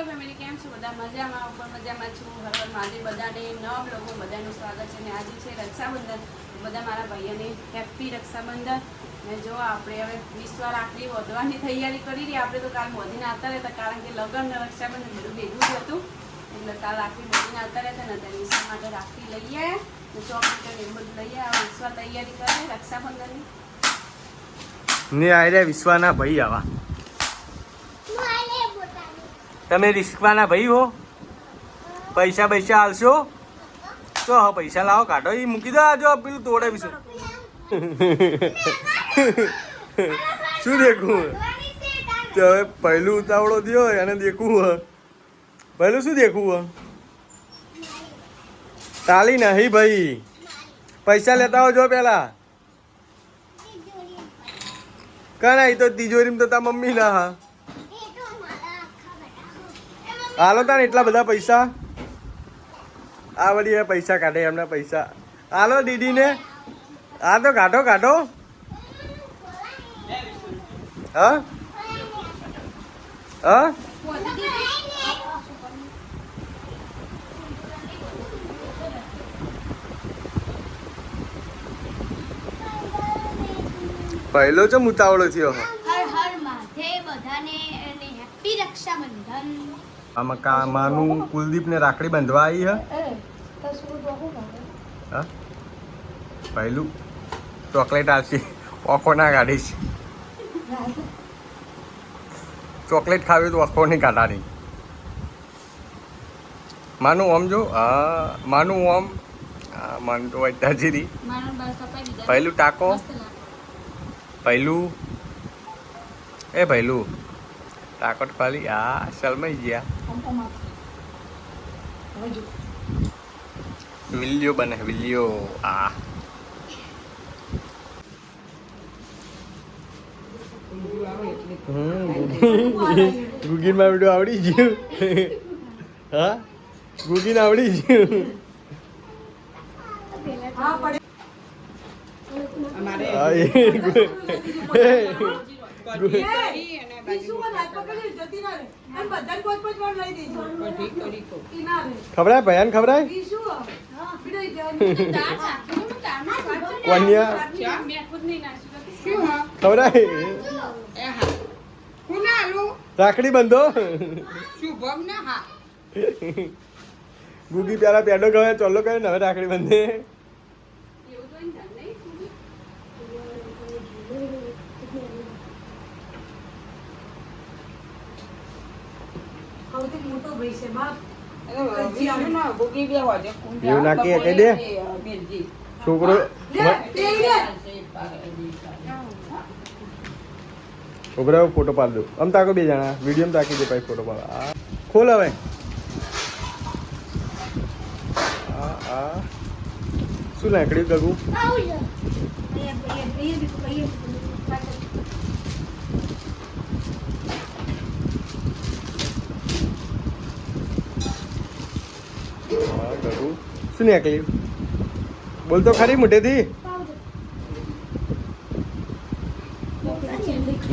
Hello family, કેમ છો? બધા મજામાં? ઉપર મજામાં છું. હર હર મહાદેવ બધાને. નવ લોકો બધાનું સ્વાગત છે અને આજે છે રક્ષાબંધન. બધા મારા ભાઈઓને હેપી રક્ષાબંધન. ને જો આપણે હવે વિશ્વ આખરી વધવાની તૈયારી કરી રહી. આપણે તો કાલ મોદીને આવતા રહેતા કારણ કે લગ્ન ને રક્ષાબંધન બધું ભેગું જ હતું. એટલે કાલ આખરી મોદીને આવતા રહેતા ને ત્યારે વિશ્વ માટે રાખડી લઈ આવ્યા ને ચોકલેટ એવું બધું લઈ આવ્યા વિશ્વ તૈયારી કરે રક્ષાબંધનની. ને આ વિશ્વાના ભાઈ આવા. તમે રિસ્કવાના ભાઈ હો? પૈસા પૈસા હાલશો તો હા પૈસા લાવો, કાઢો. એ મૂકી દો જો પેલું તોડાવીશું. વિશે શું દેખું? તો હવે પહેલું ઉતાવળો થયો એને દેખવું હ પહેલું શું દેખવું હ તાલી નહીં ભાઈ. પૈસા લેતા હોજો પેલા. ઈ તો તિજોરીમાં તો તા મમ્મી ના હા. હાલો તાને એટલા બધા પૈસા. આ બધી પૈસા કાઢે, એમના પૈસા. હાલો દીદીને. હા તો કાઢો કાઢો. હા? હા? પહેલો જ ઉતાવળો થયો? હેપી રક્ષાબંધન. આમાં કા માનું કુલદીપને રાખડી બાંધવા આવી હે? હા? પહેલું ચોકલેટ આવશે. ઓખો ના કાઢીશ. ચોકલેટ ખાવી તો ઓખો નહીં કાઢાની માનું ઓમ જો? હા માનું ઓમ. માનું તો દીધા પહેલું ટાકો. પહેલું. એ પહેલું. ટાકોટ ખાલી. આ સલમાઈ ગયા. વિલ્યો બને વિલ્યો. આ. ગુગીનમાં વીડિયો આવડી ગયું. હા? ગુગીન આવડી ગયું. અમારે ખવડાય ભયાન ખવડાય? કોન્યા. ખવડાય. રાખડી બંધો? ગુગી પેલા પેડો ગયો ચોલ્લો કયો ને હવે રાખડી બંધે. એવું મોટો થાય, નહીં? એવું ના કે કહી દે છોકરો છોકરાઓ ફોટો પાડ દો આમ તાકો બે જણા વીડિયો તાકી દે પછી ફોટો પાડ આ ખોલ હવે આ આ શું નાખડ્યું ગગુ હા ગગુ શું નાખ્યું બોલ તો ખરી મોટેથી.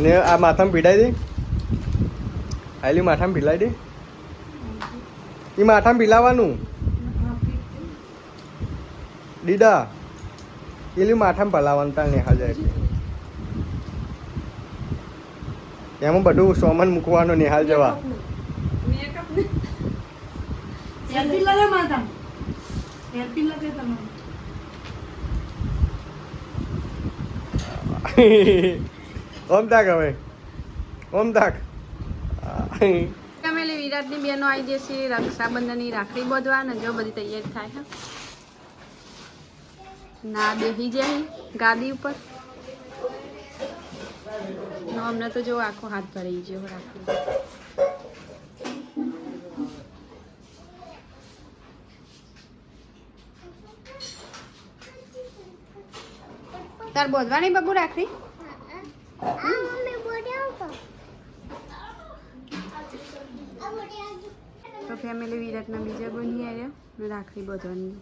ને આ માથામાં પીડાઈ દે. આયલી માથામાં પીલાઈ દે. એ માથામાં પીલાવાનું. દીદા એલી માથામાં પલાવાનું તાર નેહા જાય. છે એમાં બધું સોમન મૂકવાનો નિહાલ જવા. મેકઅપ નહીં. ઓમ તાક હવે. ઓમ તાક ફેમિલી વિરાટની બેનો આવી જશે રક્ષાબંધનની રાખડી બોધવા ને જો બધી તૈયાર થાય છે ના બેહી જાય ગાદી ઉપર. હમણાં અમને તો જો આખો હાથ ભરાઈ ગયો રાખડી. તાર બોધવાની બબુ રાખડી તો ફેમિલી વિરાટના બીજા બની આવ્યા રાખડી બોધવાની.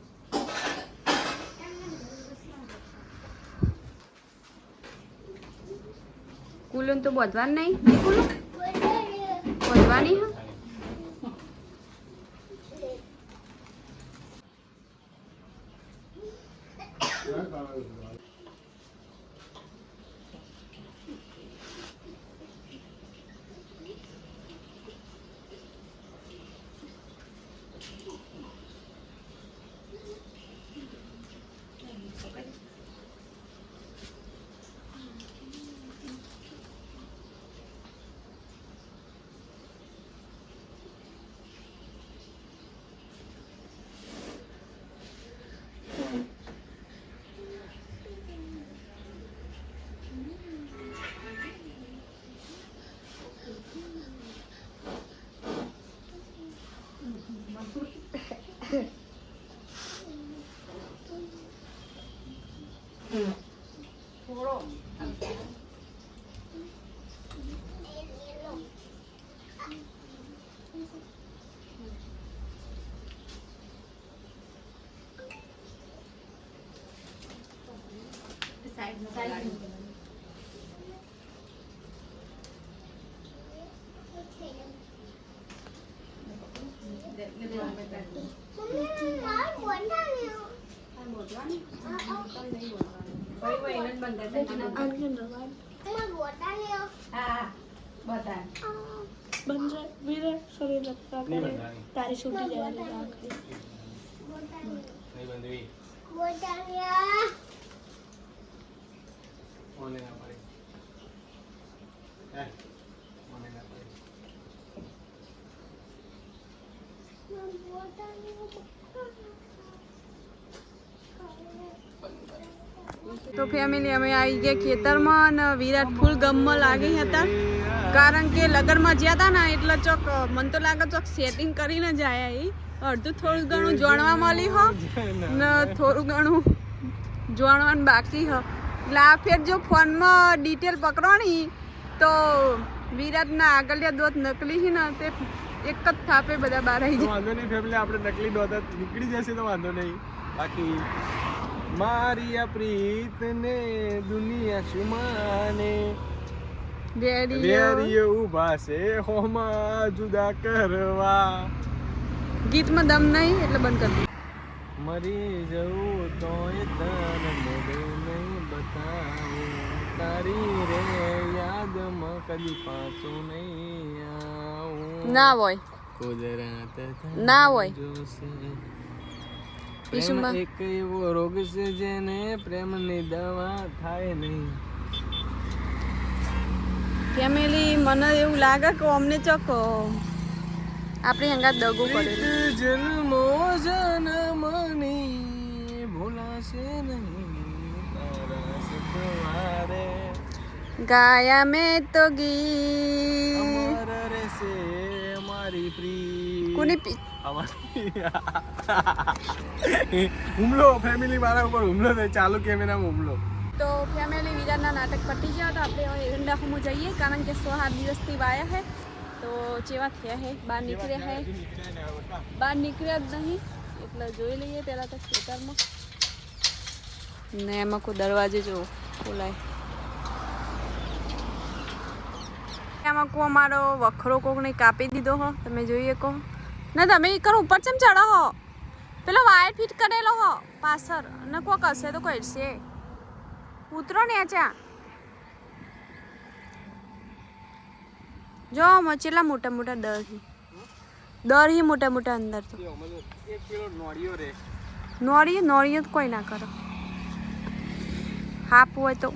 કુલન તો બોધવાનું નહીં? કુલ બાંધવાની હા? く財布の તારી છૂટી નહીં બંધવી મને ના પડે હે મને ના પડે તો ફેમિલી અમે આવી ગયા ખેતરમાં અને વિરાટ ફૂલ ગમમાં લાગી હતા. કારણ કે લગનમાં જ્યાં હતા ને, એટલે ચોક, મને તો લાગે ચોક સેટિંગ કરીને જ આવ્યા એ અડધું થોડું ઘણું જાણવા મળી હો, ને થોડું ઘણું જાણવાનું બાકી હ. એટલે આ ફેર જો ફોનમાં ડિટેલ પકડવાની, તો વિરાટના આગળિયા દોત નકલી હી ને, તે એક જ થાપે બધા બહાર આવી જાય. વાંધો નહીં ફેમિલી આપણે નકલી દોત નીકળી જશે તો વાંધો નહીં. બાકી મારી આ પ્રીતને દુનિયા સુમાને. વેરીઓ વેરીએ ઊભા છે હોમાં જુદા કરવા. ગીતમાં દમ નહીં એટલે બંધ કરી મરી જવું તો એ તને મોઢું નહીં બતાવું. તારી રે યાદમાં કદી પાછું નહીં આવું. ના હોય. કુદરત ના હોય. જોશે. પ્રેમ એક એવો રોગ છે જેને પ્રેમની દવા થાય નહીં. ફેમિલી મને એવું લાગે કે અમને ચોક આપણી હંગાત દગો પ્રીત જન્મો જન્મની ભૂલાશે નહીં. ગાયા મેં તો ગીત. કોની હુમલો ફેમિલી મારા ઉપર હુમલો થાય ચાલુ કેમેરામાં હુમલો. તો ફેમિલી વિરાના નાટક પતી ગયા તો આપણે એરંડા હું જઈએ કારણ કે સો સાત દિવસથી વાયા હે. તો જેવા થયા હે બહાર નીકળ્યા હે. બહાર નીકળ્યા જ નહીં. એટલે જોઈ લઈએ પહેલાં તો ખેતરમાં. ને એમાં કોઈ દરવાજે જો ખોલાય. એમાં કો અમારો વખરો કોકને કાપી દીધો હો તમે જોઈએ કહો. ના તમે એ કરો ઉપર ચમ ચડો હો? પેલો વાયર ફિટ કરેલો હો પાછળ. ને કોક હશે તો કોઈ છે ઉતરો ને ત્યાં જો મચેલા મોટા મોટા દહી હી દર હી મોટા મોટા અંદર તો. એક કિલો નોળિયો રે. નોળી નોળીઓ કોઈ ના કરો. હાપ હોય તો.